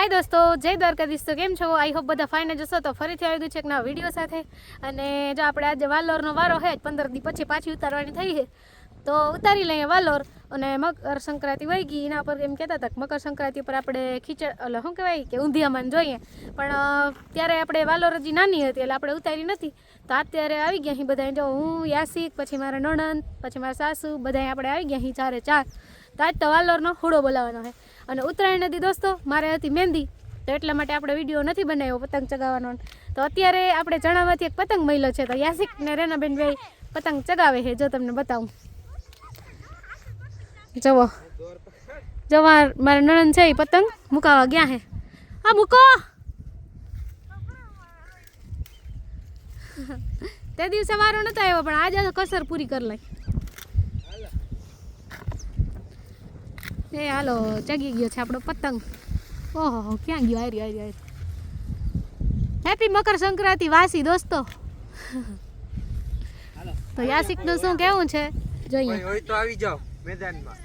હાય દોસ્તો, જય દ્વારકાધીશ તો કેમ છો? આઈ હોપ બધા ફાઇન જશો તો ફરીથી આવી ગયું છે એક નવા વીડિયો સાથે. અને જો આપણે આજે વાલોરનો વારો છે પંદર દી પછી પાછી ઉતારવાની થઈ છે. તો ઉતારી લઈએ વાલોર. અને મકર સંક્રાંતિ વહી ગઈ, એના પર એમ કહેતા હતા કે મકર સંક્રાંતિ પર આપણે ખીચડ, એટલે શું કહેવાય કે ઊંધિયામાં જોઈએ. પણ ત્યારે આપણે વાલોર હજી નાની હતી, એટલે આપણે ઉતારી નથી. તો અત્યારે આવી ગયા અહીં બધા જો હું યાસિક પછી મારા નણંદ, પછી મારા સાસુ બધા આપણે આવી ગયા અહીં ચારે ચાર. તો આજ તો વાલોરનો હુડો બોલાવવાનો છે. અને ઉત્તરાયણ હતી દોસ્તો, મારે હતી મહેંદી, તો એટલા માટે આપણે વીડિયો નથી બનાવ્યો પતંગ ચગાવવાનો. તો અત્યારે આપણે જણાવવાથી એક પતંગ મળ્યો છે, તો યાસિક ને રેનાબેન ભાઈ પતંગ ચગાવે છે, જો તમને બતાવું. જવો જો માર- નણંદ છે એ પતંગ મુકાવા ગયા છે. હા, મૂકો! તે દિવસે વારો નતો આવ્યો, પણ આજે કસર પૂરી કરી લઈ એ હાલો ચગી ગયો છે આપણો પતંગ. ઓહો ક્યાં ગયો? આર્યો આર્યો આર્યો હેપી મકર સંક્રાંતિ વાસી દોસ્તો. તો યાસિકનું શું કેવું છે? જોઈએ. હોય તો આવી જાઓ મેદાનમાં.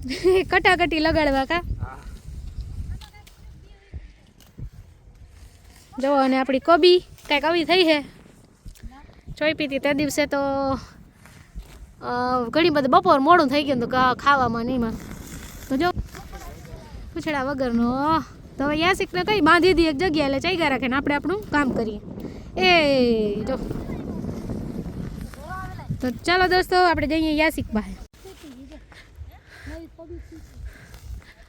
કટાકટી લગાડવા કા? જો અને આપણી કોબી કાંઈક આવી થઈ છે. ચોઈ પીતી તે દિવસે તો ઘણી બધી બપોર મોડું થઈ ગયું હતું કા- ખાવામાં નહીં જો પૂછડા વગરનો. તો હવે યાસિકને કઈ બાંધી દઈએ એક જગ્યાએ એટલે ચાઈ રાખે ને આપણે આપણું કામ કરીએ. એ જો. તો ચાલો દોસ્તો આપણે જઈએ યાસિક પાસે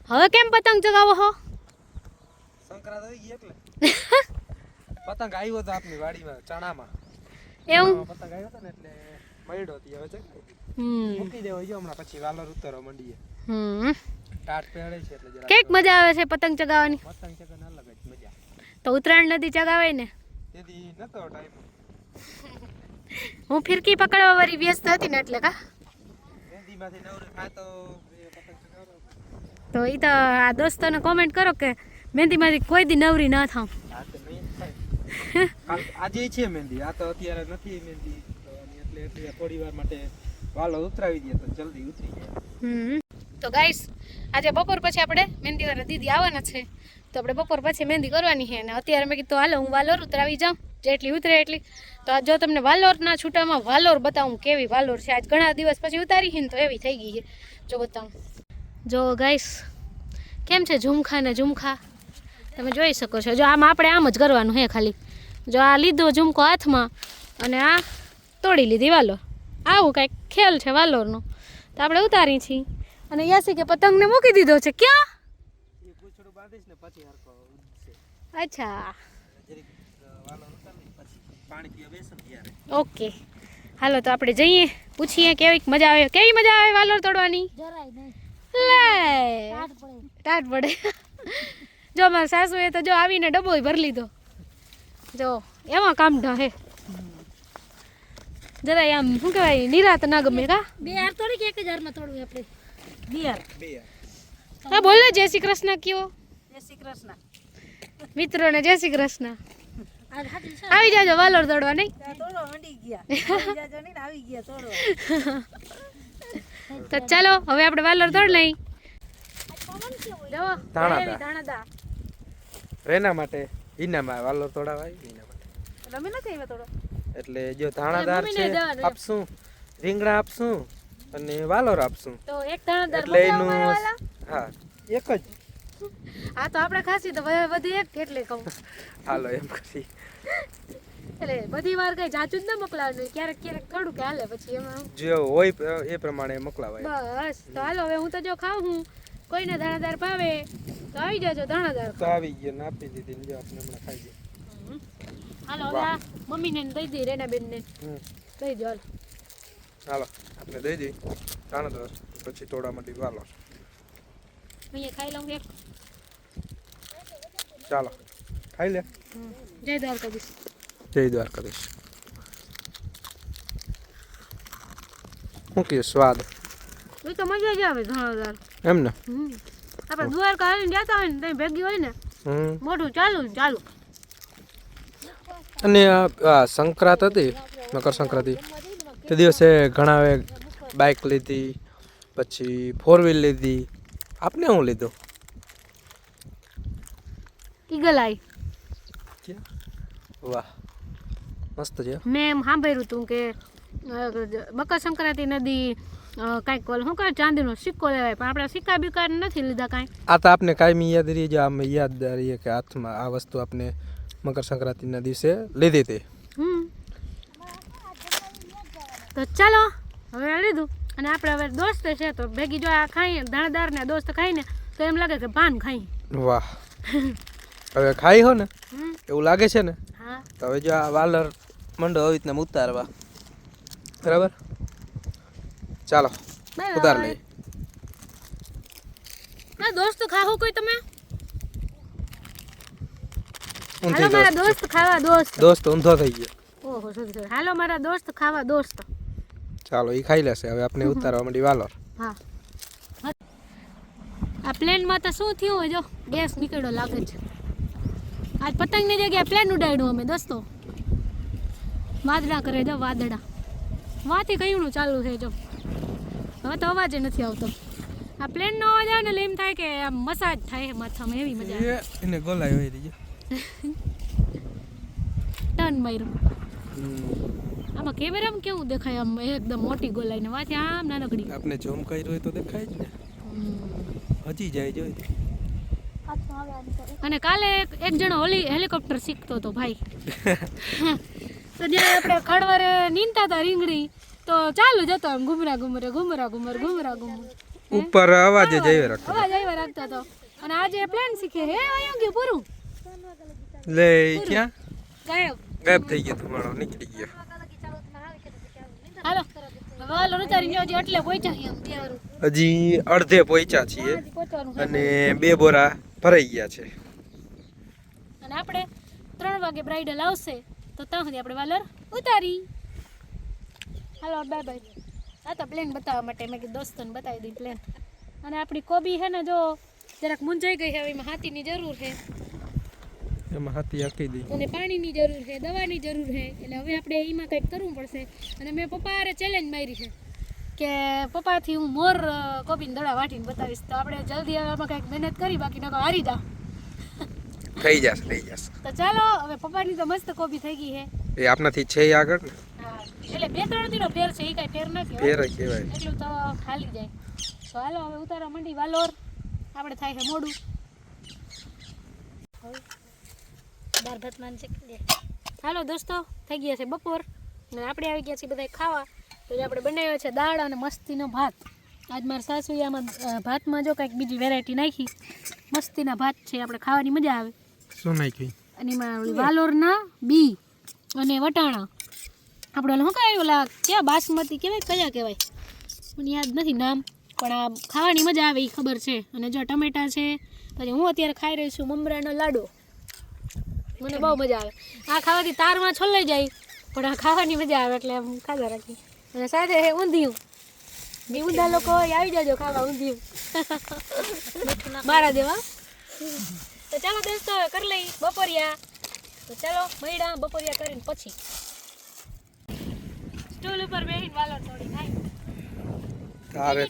હવે કેમ પતંગ ચગાવો હો? સંક્રાંત આવી ગઈ એટલે. પતંગ આવ્યો તો આપની વાડીમાં ચણામાં. એવું? પતંગ આવ્યો હતો ને એટલે મળ્યો હતી હવે ચગાવી. હમ. મૂકી દેવો જો હમણાં પછી વાલર ઉતરો મંડીએ. હમ. ટાટ પહેરે છે એટલે જરા કેક મજા આવે છે પતંગ ચગાવવાની? પતંગ ચગન અલગ જ મજા. તો ઉત્તરાયણ નદી ચગાવાય ને? તેથી નતો ટાઈમ હું ફિરકી પકડવા વાળી વ્યસ્ત હતી ને એટલે કા? મહેંદીમાંથી નવરે થાય તો એ પતંગ ચગાવો તો એ તો આ દોસ્તોને કોમેન્ટ કરો કે મહેંદીમાંથી કોઈ દી નવરી ના થાવ આ તો નહીં થાય કાલ આજે છે મહેંદી. આ તો અત્યારે નથી મહેંદી. થવાની એટલે એટલે થોડી વાર માટે વાલો ઉતરાવી દે તો જલ્દી ઉતરી જાય. હમ. તો ગાઈસ આજે બપોર પછી આપણે મહેંદી વાળા દીદી આવવાના છે. તો આપણે બપોર પછી મહેંદી કરવાની છે. અને અત્યારે મેં કીધું, હાલો, હું વાલોર ઉતરાવી જાઉં. જેટલી ઉતરે એટલી. તો જો તમને વાલોરના છૂટામાં વાલોર બતાવું કેવી વાલોર છે. આજ ઘણા દિવસ પછી ઉતારી છે ને તો એવી થઈ ગઈ છે. જો બતાવું. જો ગાઈસ, કેમ છે ઝુમખા ને ઝુમખા? તમે જોઈ શકો છો. જો આમ આપણે આમ જ કરવાનું હે ખાલી. જો આ લીધો ઝુમકો હાથમાં અને આ તોડી લીધી વાલોર. આવું કાંઈક ખેલ છે વાલોરનો. તો આપણે ઉતારી છીએ. અને યાસી કે પતંગને મૂકી દીધો છે. ક્યાં? એ પૂંછડું બાંધીશ ને પછી હરખો ઉડશે. અચ્છા. ઓકે. હાલો તો આપણે જઈએ. પૂછીએ કેવી મજા આવે. કેવી મજા આવે વાલોર તોડવાની? લે. ટાટ પડે. જો મારા સાસુએ તો જો આવીને ડબ્બો ભરી લીધો. જો એમાં કામ ઢ હે જરાય આમ શું કહેવાય નિરાત ના ગમે કા? બે હાર થોડી કે એક જ હારમાં થોડું આપણે? બે હાર હા બોલો જય શ્રી કૃષ્ણ કયો? જય શ્રી કૃષ્ણ. મિત્રોને જય શ્રી કૃષ્ણ. આવી જાજો વાલોર દોડવા નહીં? ગયા. આવી જાજો નહીં આવી ગયા તોડો તો ચાલો હવે આપણે વાલોર દોડ લઈ. રેના માટે ઈનામાં વાલો તોડાવાય એના માટે. રમી નથી આવ્યા તોડો એટલે જો ધાણાદાર છે આપશું રીંગણા આપશું. અને વાલોર આપશું. તો એક ધાણાદાર એટલે એનું હા એક જ. આ તો આપણે ખાસી તો વધી એક એટલે કહું. હાલો એમ કરી. એટલે બધી વાર કઈ જાજુ જ ન મોકલાવવાનું ક્યારેક ક્યારેક થોડું કે હાલે પછી એમાં જે હોય એ પ્રમાણે મોકલાવાય. બસ તો હાલો હવે હું તો જો ખાઉં હું. કોઈને દાણાદાર ભાવે તો આવી જાજો ધાણાદાર તો આવી ગયો ને આપી દીધી ને જો આપણે હમણાં ખાઈ જઈએ હાલો હવે મમ્મીને દઈ દઈ રેના બેનને. દઈ દો હાલો. હાલો આપણે દઈ દઈ. ચાલો દસ પછી તોડા મટી વાલો. ખાઈ લઉં એક. ચાલો ખાઈ લે. જય દ્વારકાધીશ. જય દ્વારકાધીશ. શું કે સ્વાદ? એ તો મજા જ આવે ધાણાદાર એમ ને? આપણે દ્વારકા આવીને જતા હોય ને ત્યાં ભેગી હોય ને મોઢું ચાલુ ચાલુ. અને આ આ સંક્રાંત હતી મકર સંક્રાંતિ? તે દિવસે ઘણાએ બાઇક લીધી પછી ફોર વ્હીલ લીધી. આપને શું લીધું? ઈગલ આઈ વાહ. મસ્ત છે. મેં એમ સાંભળ્યું હતું કે અ, મકર સંક્રાંતિ નદી અ, કાંઈક ઓલ શું કહે ચાંદીનો સિક્કો લેવાય પણ આપણે સિક્કા બિક્કા નથી લીધા કાંઈ. આ તો આપને કાયમી યાદ રહી જાય આમ યાદ રહીએ કે હાથમાં આ વસ્તુ આપણે મકર સંક્રાંતિના દિવસે લીધી હતી. હમ તો ચાલો હવે લીધું. અને આપણે હવે દોસ્ત છે તો ભેગી જો આ ખાઈ દાણેદાર ને દોસ્ત ખાઈને તો એમ લાગે કે પાન ખાઈ. વાહ. હવે ખાઈ હો ને એવું લાગે છે ને? હા. તો હવે જો આ વાલર મંડો આવી રીતના ઉતારવા. બરાબર? ચાલો ઉતાર લઈ ના દોસ્ત ખાહો કોઈ તમે? હાલો મારા દોસ્ત ખાવા દોસ્ત. દોસ્ત ઊંધો થઈ ગયો. ઓહો sorry. હાલો મારા દોસ્ત ખાવા દોસ્ત. ચાલો એ ખાઈ લેશે. હવે આપણે ઉતારવા માંડી વાલોર. હા. આ પ્લેનમાં તો શું થયું હોય જો ગેસ નીકળ્યો લાગે છે. આજ પતંગની જગ્યાએ પ્લેન ઉડાડ્યું અમે દોસ્તો. વાદળા કરે જો વાદળા. વાથી કયું ચાલુ છે જો. હવે તો અવાજ નથી આવતો. આ પ્લેનનો અવાજ આવે ને એટલે એમ થાય કે આમ મસાજ થાય માથામાં એવી મજા આવે. એને ગોલાઈ હોય દીજો ટર્ન માર્યું. આમાં કેમેરામાં કેવું દેખાય? આમ એકદમ મોટી ગોલાઈને વાંચે આમ નાનકડી. આપણે ઝૂમ કર્યું હોય તો દેખાય જ ને. હજી જાય જોઈ. અને કાલે એક જણો હોલી હેલિકોપ્ટર શીખતો હતો ભાઈ. તો જ્યારે આપણે ખડવારે નીંદતા હતા રીંગણી તો ચાલુ જતો આમ ઘુમરા ઘુમરે ઘુમરા ઘુમર ઘુમરા ઘુમર. ઉપર અવાજ જ રાખતો અવાજ આવ્યા રાખતો હતો. અને આજે પ્લાન શીખે હે આયો ગયું પૂરું? લે ક્યાં? ગાયબ. ગાયબ થઈ ગયો તમારો નીકળી ગયો. હાલો. હાલો ઉતારી જો એટલે પહોંચ્યા હજી અડધે પહોંચ્યા છીએ અને બે બોરા ભરાઈ ગયા છે. અને આપણે ત્રણ વાગે બ્રાઇડલ આવશે તો ત્યાં સુધી આપણે વાલર ઉતારી. હાલો બાય બાય આ તો પ્લેન બતાવવા માટે મેં કીધું દોસ્તોને બતાવી દીધી પ્લેન અને આપણી કોબી છે ને જો જરાક મૂંઝાઈ ગઈ છે હવે એમાં હાથીની જરૂર છે. એમાં હાથી હાકી દઈ અને પાણીની જરૂર છે દવાની જરૂર છે એટલે હવે આપણે એમાં કંઈક કરવું પડશે. અને મેં પપ્પા હારે ચેલેન્જ મારી છે કે પપ્પાથી હું મોર કોબીન દડા વાટીને બતાવીશ. તો આપણે જલ્દી આમાં કંઈક મહેનત કરી બાકી નકો હારી જા. થઈ જશે થઈ જશે. તો ચાલો હવે પપ્પાની તો મસ્ત કોબી થઈ ગઈ છે. એ આપનાથી છે આગળ હા એટલે બે ત્રણ દિનો ફેર છે એ કાંઈ ફેર ના કહેવાય. ફેર કહેવાય. એટલું તો ખાલી જાય. તો હાલો હવે ઉતારા માંડી વાલોર. આપણે થાય છે મોડું. દાળ ભાત માન છે હાલો દોસ્તો થઈ ગયા છે બપોર. અને આપણે આવી ગયા છીએ બધા ખાવા. તો જે આપણે બનાવ્યો છે દાળ અને મસ્તીનો ભાત. આજ મારા સાસુએ આમાં ભાતમાં જો કંઈક બીજી વેરાયટી નાખી. મસ્તીના ભાત છે આપણે ખાવાની મજા આવે. શું નાખી અને એમાં વાલોરના બી અને વટાણા. આપણે શું કહેવાય ઓલા ક્યાં બાસમતી કહેવાય કયા કહેવાય? મને યાદ નથી નામ પણ આ ખાવાની મજા આવે એ ખબર છે. અને જો ટમેટા છે પછી હું અત્યારે ખાઈ રહી છું મમરાનો લાડુ. મને બહુ મજા આવે. આ ખાવાથી તારમાં છોલાઈ જાય પણ આ ખાવાની મજા આવે એટલે આમ ખાધા રાખી. અને સાથે ઊંધિયું. બી ઊંધા લોકો હોય આવી જાજો ખાવા ઊંધિયું. મારા દેવા. તો ચાલો દોસ્તો હવે કરી લઈ બપોરિયા. તો ચાલો મૈડા બપોરિયા કરીને પછી. સ્ટૂલ ઉપર બેસીને વાલો થોડી થાય તારે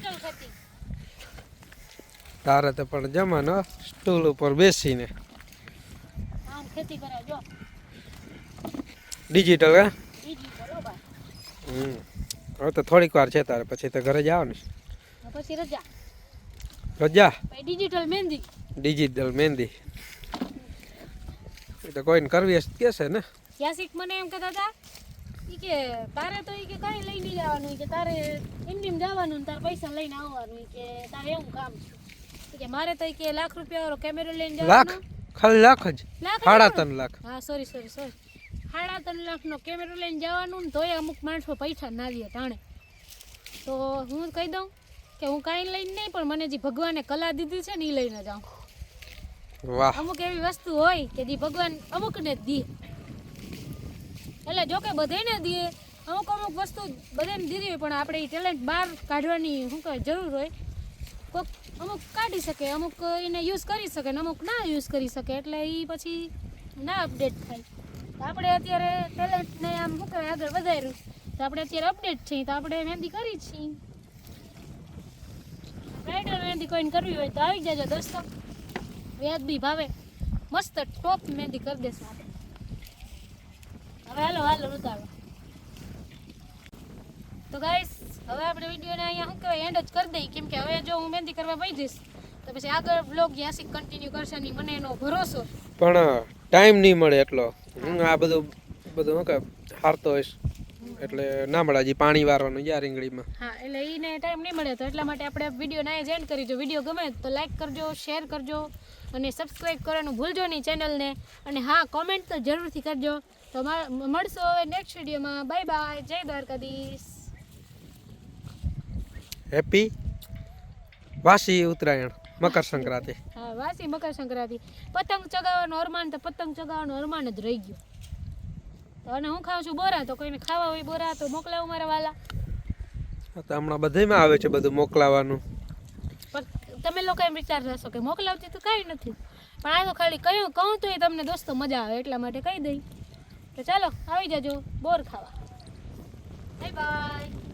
તારે તો પણ જમાનો સ્ટૂલ ઉપર બેસીને. ખેતી કરે જો ડિજિટલ હે હમ. હવે તો થોડીક વાર છે તારે પછી તો ઘરે જાવ ને પછી રજા. રજા? ડિજિટલ મહેંદી. ડિજિટલ મહેંદી. એ તો કોઈને કરવી હશે કે કહેશે ને. યાસિક મને એમ કહેતા હતા ઈ કે તારે તો ઈ કે કાંઈ લઈ નહીં જવાનું કે તારે ઇન્ડિયમ જવાનું ને તારે પૈસા લઈને આવવાનું કે તારે એવું કામ છે. કે મારે તો ઈ કે લાખ રૂપિયા વાળો કેમેરો લઈને લાખ? જવાનો ખાલી લાખ જ. સાડા ત્રણ લાખ. હા સોરી સોરી સોરી સાડા ત્રણ લાખનો કેમેરો લઈને જવાનું ને તોય અમુક માણસો પૈસા ના દે તાણે. તો હું કહી દઉં કે હું કાંઈ લઈને નહીં પણ મને જે ભગવાને કલા દીધી છે ને એ લઈને જાઉં. વાહ. અમુક એવી વસ્તુ હોય કે જે ભગવાન અમુકને જ દે. એટલે જો કે બધાને દે. અમુક અમુક વસ્તુ બધાને દીધી હોય પણ આપણે એ ટેલેન્ટ બહાર કાઢવાની શું કહે જરૂર હોય. કોક અમુક કાઢી શકે, અમુક એને યુઝ કરી શકે ને અમુક ના યુઝ કરી શકે, એટલે એ પછી ના અપડેટ થાય. આપણે અત્યારે ટેલેન્ટને આમ શું કહેવાય, આગળ વધાર્યું. તો આપણે અત્યારે અપડેટ છીએ, તો આપણે મહેંદી કરી છીએ. બ્રાઇડલ મહેંદી કોઈને કરવી હોય તો આવી જજો દોસ્તો. વ્યાજબી ભાવે. મસ્ત ટોપ મહેંદી કરી દેશું આપણે. હવે હાલો હાલો, ઉતારો. તો ગાઈસ હવે આપણે વિડીયોને અહીંયા શું કહેવાય એન્ડ જ કરી દઈએ. કેમ કે હવે જો હું મહેંદી કરવા બેસી જઈશ તો પછી આગળ બ્લોગ યાસી કન્ટિન્યુ કરશે નહીં મને એનો ભરોસો પણ ટાઈમ નહીં મળે એટલો. હું આ બધું બધું શું કે હારતો હોઈશ. એટલે ના મળે હજી પાણી વારવાનું યાર રીંગણીમાં હા એટલે એને ટાઈમ નહીં મળે તો એટલા માટે આપણે વીડિયો ના એન્ડ કરી જો વીડિયો ગમે તો લાઈક કરજો શેર કરજો અને સબસ્ક્રાઈબ કરવાનું ભૂલજો નહીં ચેનલને અને હા કોમેન્ટ તો જરૂરથી કરજો. તો મળશો હવે નેક્સ્ટ વિડીયોમાં બાય બાય જય દ્વારકાધીશ. હેપી વાસી ઉત્તરાયણ મકર સંક્રાંતિ. હા વાસી મકર સંક્રાંતિ. પતંગ ચગાવવાનો અરમાન તો પતંગ ચગાવવાનો અરમાન જ રહી ગયો. તો અને હું ખાઉં છું બોરા તો કોઈને ખાવા હોય બોરા તો મોકલાવું મારા વાલા. તો હમણાં બધેમાં આવે છે બધું મોકલાવાનું. પણ તમે લોકો એમ વિચાર હશો કે મોકલાવતી તો કાંઈ નથી. પણ આ તો ખાલી કહ્યું કહું તો એ તમને દોસ્તો મજા આવે એટલા માટે કહી દઈ. તો ચાલો આવી જજો બોર ખાવા. Bye bye.